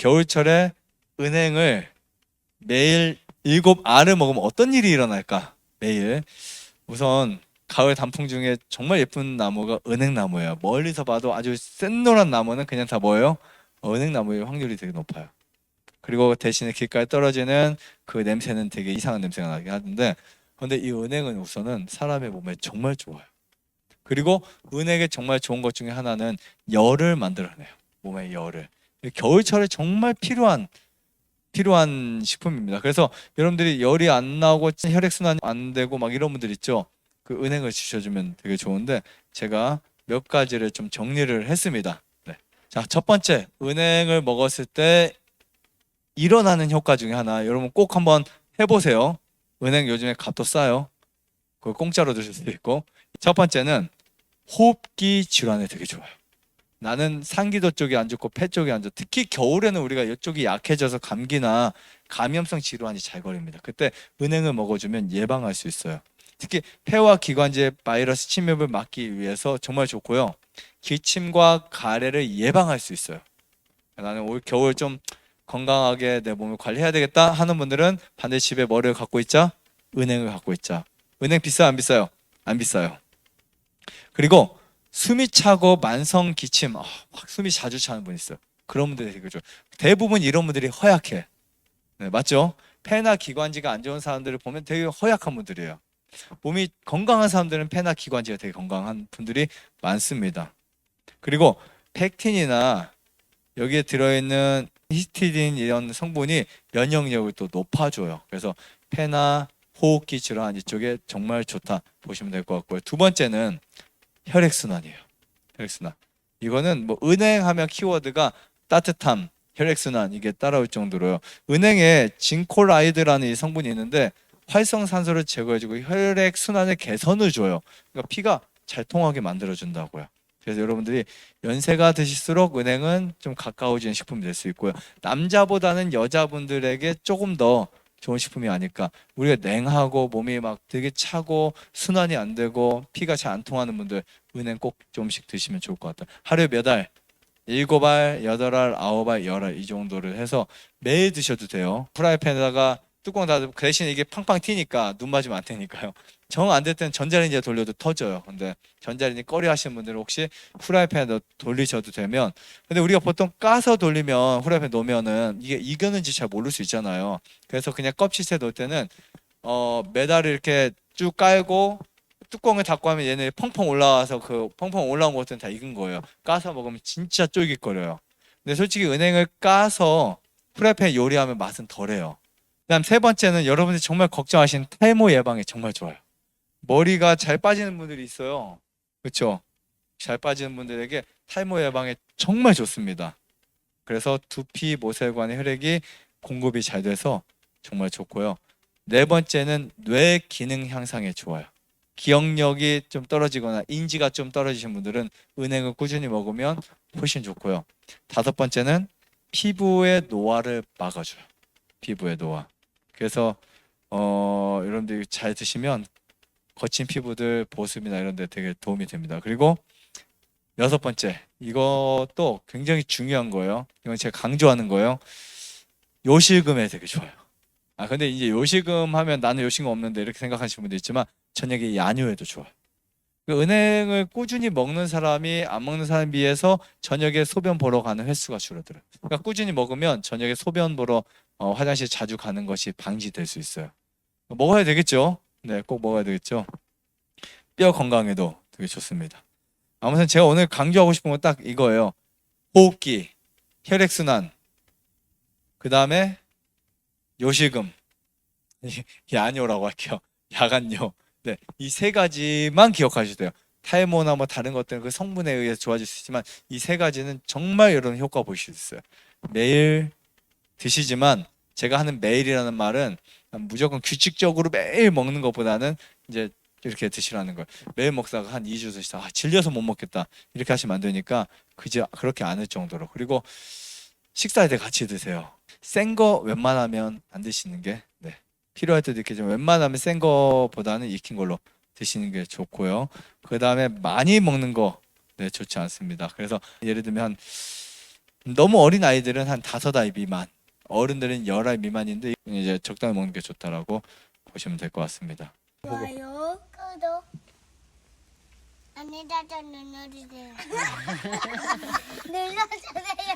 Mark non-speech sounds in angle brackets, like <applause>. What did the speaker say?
겨울철에 은행을 매일 일곱 알을 먹으면 어떤 일이 일어날까? 매일 우선 가을 단풍 중에 정말 예쁜 나무가 은행나무예요. 멀리서 봐도 아주 센 노란 나무는 그냥 다 뭐예요? 은행나무일 확률이 되게 높아요. 그리고 대신에 길가에 떨어지는 그 냄새는 되게 이상한 냄새가 나긴 하는데 근데 이 은행은 우선은 사람의 몸에 정말 좋아요. 그리고 은행에 정말 좋은 것 중에 하나는 열을 만들어내요. 몸에 열을. 겨울철에 정말 필요한 필요한 식품입니다. 그래서 여러분들이 열이 안 나오고 혈액 순환이 안 되고 막 이런 분들 있죠. 그 은행을 주셔주면 되게 좋은데 제가 몇 가지를 좀 정리를 했습니다. 네. 자, 첫 번째 은행을 먹었을 때 일어나는 효과 중에 하나 여러분 꼭 한번 해보세요. 은행 요즘에 값도 싸요. 그거 공짜로 드실 수도 있고. 첫 번째는 호흡기 질환에 되게 좋아요. 나는 상기도 쪽이 안 좋고 폐 쪽이 안 좋고 특히 겨울에는 우리가 이쪽이 약해져서 감기나 감염성 질환이 잘 걸립니다. 그때 은행을 먹어주면 예방할 수 있어요. 특히 폐와 기관지의 바이러스 침입을 막기 위해서 정말 좋고요. 기침과 가래를 예방할 수 있어요. 나는 올 겨울 좀 건강하게 내 몸을 관리해야 되겠다 하는 분들은 반드시 집에 머리를 갖고 있자 은행을 갖고 있자 은행 비싸 안 비싸요? 안 비싸요. 그리고 숨이 차고 만성 기침 아, 확 숨이 자주 차는 분 있어요. 그런 분들이 되게 좋아요. 대부분 이런 분들이 허약해. 네, 맞죠? 폐나 기관지가 안 좋은 사람들을 보면 되게 허약한 분들이에요. 몸이 건강한 사람들은 폐나 기관지가 되게 건강한 분들이 많습니다. 그리고 펙틴이나 여기에 들어있는 히스티딘 이런 성분이 면역력을 또 높아줘요. 그래서 폐나 호흡기 질환 이쪽에 정말 좋다 보시면 될 것 같고요. 두 번째는 혈액순환이에요. 혈액순환. 이거는 뭐 은행하면 키워드가 따뜻함, 혈액순환 이게 따라올 정도로요. 은행에 징콜라이드라는 이 성분이 있는데 활성산소를 제거해주고 혈액순환의 개선을 줘요. 그러니까 피가 잘 통하게 만들어준다고요. 그래서 여러분들이 연세가 드실수록 은행은 좀 가까워지는 식품이 될 수 있고요. 남자보다는 여자분들에게 조금 더 좋은 식품이 아닐까. 우리가 냉하고 몸이 막 되게 차고 순환이 안 되고 피가 잘 안 통하는 분들 은행 꼭 좀씩 드시면 좋을 것 같아요. 하루에 몇 알? 일곱 알, 여덟 알, 아홉 알, 열 알 이 정도를 해서 매일 드셔도 돼요. 프라이팬에다가 뚜껑 닫고 그 대신 이게 팡팡 튀니까 눈 맞으면 안 되니까요. 정 안 될 때는 전자레인지에 돌려도 터져요. 근데 전자레인지 꺼려 하시는 분들은 혹시 프라이팬에 돌리셔도 되면 근데 우리가 보통 까서 돌리면 프라이팬 놓으면은 이게 익었는지 잘 모를 수 있잖아요. 그래서 그냥 껍질째 놓을 때는 어 메달을 이렇게 쭉 깔고 뚜껑을 닫고 하면 얘네 펑펑 올라와서 그 펑펑 올라온 것들은 다 익은 거예요. 까서 먹으면 진짜 쫄깃거려요. 근데 솔직히 은행을 까서 프라이팬 요리하면 맛은 덜해요. 그다음 세 번째는 여러분들이 정말 걱정하시는 탈모 예방에 정말 좋아요. 머리가 잘 빠지는 분들이 있어요. 그렇죠? 잘 빠지는 분들에게 탈모 예방에 정말 좋습니다. 그래서 두피 모세관의 혈액이 공급이 잘 돼서 정말 좋고요. 네 번째는 뇌 기능 향상에 좋아요. 기억력이 좀 떨어지거나 인지가 좀 떨어지신 분들은 은행을 꾸준히 먹으면 훨씬 좋고요. 다섯 번째는 피부의 노화를 막아줘요. 피부의 노화. 그래서 어, 여러분들이 잘 드시면 거친 피부들 보습이나 이런 데 되게 도움이 됩니다. 그리고 여섯 번째 이것도 굉장히 중요한 거예요. 이건 제가 강조하는 거예요. 요실금에 되게 좋아요. 아 근데 이제 요실금 하면 나는 요실금 없는데 이렇게 생각하시는 분도 있지만 저녁에 야뇨에도 좋아요. 그 은행을 꾸준히 먹는 사람이 안 먹는 사람에 비해서 저녁에 소변 보러 가는 횟수가 줄어들어요. 그러니까 꾸준히 먹으면 저녁에 소변 보러 어, 화장실 자주 가는 것이 방지될 수 있어요. 먹어야 되겠죠? 네, 꼭 먹어야 되겠죠. 뼈 건강에도 되게 좋습니다. 아무튼 제가 오늘 강조하고 싶은 건 딱 이거예요. 호흡기, 혈액순환, 그 다음에 요실금, 야뇨라고 <laughs> 할게요. 야간뇨. 네, 이 세 가지만 기억하셔도 돼요. 탈모나 뭐 다른 것들은 그 성분에 의해서 좋아질 수 있지만 이 세 가지는 정말 여러분 효과 보실 수 있어요. 매일 드시지만 제가 하는 매일이라는 말은 무조건 규칙적으로 매일 먹는 것보다는 이제 이렇게 드시라는 거예요. 매일 먹다가 한 2주 드시다 아, 질려서 못 먹겠다 이렇게 하시면 안 되니까 그저 그렇게 안 할 정도로 그리고 식사할 때 같이 드세요. 센 거 웬만하면 안 드시는 게 네. 필요할 때도 있겠지만 웬만하면 센 거보다는 익힌 걸로 드시는 게 좋고요. 그 다음에 많이 먹는 거 네, 좋지 않습니다. 그래서 예를 들면 한 너무 어린 아이들은 한 다섯 알 미만, 어른들은 열알 미만인데 이제 적당히 먹는 게 좋다라고 보시면 될 것 같습니다. 좋아요, 구독. 안내다도 눌러주세요. <laughs> 눌러주세요.